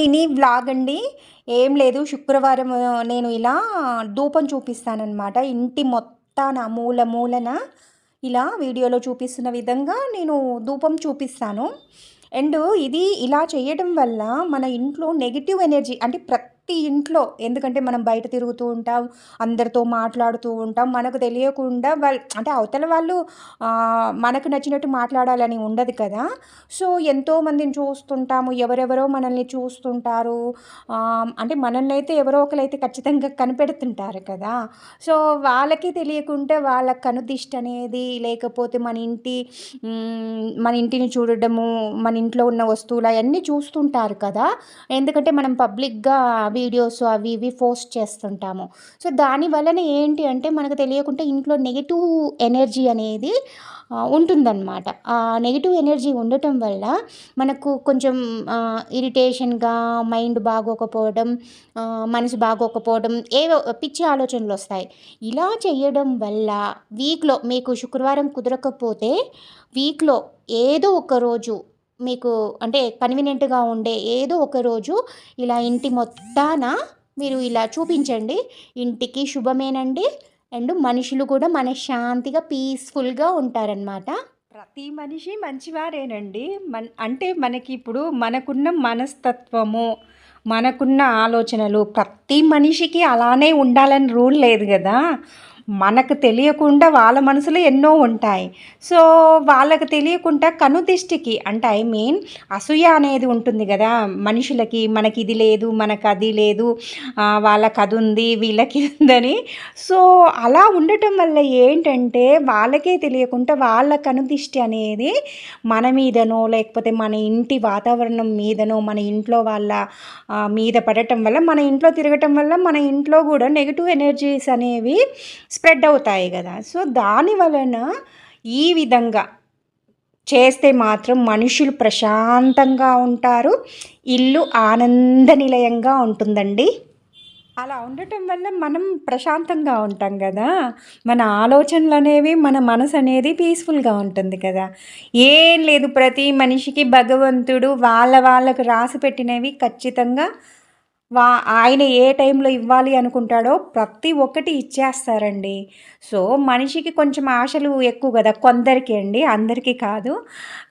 Mini vlog అండి. ఏం లేదు శుక్రవారం నేను ఇలా ధూపం చూపిస్తానన్నమాట. ఇంటి మొత్తాన మూల మూలన ఇలా వీడియోలో చూపిస్తున్న విధంగా నేను ధూపం చూపిస్తాను. అండ్ ఇది ఇలా చేయడం వల్ల మన ఇంట్లో నెగిటివ్ ఎనర్జీ అంటే ప్రతి ప్రతి ఇంట్లో ఎందుకంటే మనం బయట తిరుగుతూ ఉంటాం అందరితో మాట్లాడుతూ ఉంటాం మనకు తెలియకుండా వాళ్ళు అంటే అవతల వాళ్ళు మనకు నచ్చినట్టు మాట్లాడాలని ఉండదు కదా. సో ఎంతోమందిని చూస్తుంటాము ఎవరెవరో మనల్ని చూస్తుంటారు. అంటే మనల్ని అయితే ఎవరో ఒకరైతే ఖచ్చితంగా కనిపెడుతుంటారు కదా. సో వాళ్ళకి తెలియకుంటే వాళ్ళ కనుదిష్టి అనేది లేకపోతే మన ఇంటి మన ఇంటిని చూడడము మన ఇంట్లో ఉన్న వస్తువులు అవన్నీ చూస్తుంటారు కదా. ఎందుకంటే మనం పబ్లిక్గా అవి వీడియోస్ అవి ఇవి పోస్ట్ చేస్తుంటాము. సో దాని వలన ఏంటి అంటే మనకు తెలియకుండా ఇంట్లో నెగిటివ్ ఎనర్జీ అనేది ఉంటుందన్నమాట. ఆ నెగిటివ్ ఎనర్జీ ఉండటం వల్ల మనకు కొంచెం ఇరిటేషన్గా మైండ్ బాగోకపోవడం మనసు బాగోకపోవడం ఏవో పిచ్చి ఆలోచనలు వస్తాయి. ఇలా చేయడం వల్ల వీక్లో మీకు శుక్రవారం కుదరకపోతే వీక్లో ఏదో ఒక రోజు మీకు అంటే కన్వీనియంట్గా ఉండే ఏదో ఒక రోజు ఇలా ఇంటి మొత్తాన మీరు ఇలా చూపించండి. ఇంటికి శుభమేనండి. అండ్ మనుషులు కూడా మనశ్శాంతిగా పీస్ఫుల్గా ఉంటారనమాట ప్రతి మనిషి మంచివారేనండి. మన అంటే మనకి ఇప్పుడు మనకున్న మనస్తత్వము మనకున్న ఆలోచనలు ప్రతి మనిషికి అలానే ఉండాలని రూల్ లేదు కదా. మనకు తెలియకుండా వాళ్ళ మనసులో ఎన్నో ఉంటాయి. సో వాళ్ళకి తెలియకుండా కనుదిష్టికి అంటే ఐ మీన్ అసూయ అనేది ఉంటుంది కదా మనుషులకి మనకి ఇది లేదు మనకు అది లేదు వాళ్ళకి అది ఉంది వీళ్ళకి ఉందని సో అలా ఉండటం వల్ల ఏంటంటే వాళ్ళకే తెలియకుండా వాళ్ళ కనుదిష్టి అనేది మన మీదనో లేకపోతే మన ఇంటి వాతావరణం మీదనో మన ఇంట్లో వాళ్ళ మీద పడటం వల్ల మన ఇంట్లో తిరగటం వల్ల మన ఇంట్లో కూడా నెగిటివ్ ఎనర్జీస్ అనేవి స్ప్రెడ్ అవుతాయి కదా. సో దాని వలన ఈ విధంగా చేస్తే మాత్రం మనుషులు ప్రశాంతంగా ఉంటారు ఇల్లు ఆనంద నిలయంగా ఉంటుందండి. అలా ఉండటం వల్ల మనం ప్రశాంతంగా ఉంటాం కదా. మన ఆలోచనలు అనేవి మన మనసు అనేది పీస్ఫుల్గా ఉంటుంది కదా. ఏం లేదు ప్రతి మనిషికి భగవంతుడు వాళ్ళ వాళ్ళకు రాసి పెట్టినవి ఖచ్చితంగా వా ఆయన ఏ టైంలో ఇవ్వాలి అనుకుంటాడో ప్రతి ఒక్కటి ఇచ్చేస్తారండి. సో మనిషికి కొంచెం ఆశలు ఎక్కువ కదా కొందరికి అండి అందరికీ కాదు.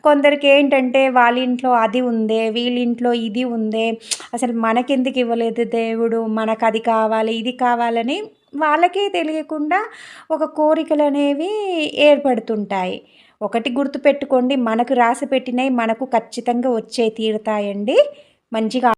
కొందరికి ఏంటంటే వాళ్ళ ఇంట్లో అది ఉందే వీళ్ళింట్లో ఇది ఉందే అసలు మనకెందుకు ఇవ్వలేదు దేవుడు మనకు అది కావాలి ఇది కావాలని వాళ్ళకే తెలియకుండా ఒక కోరికలు అనేవి ఏర్పడుతుంటాయి. ఒకటి గుర్తుపెట్టుకోండి మనకు రాసి పెట్టినవి మనకు ఖచ్చితంగా వచ్చే తీరుతాయండి. మంచిగా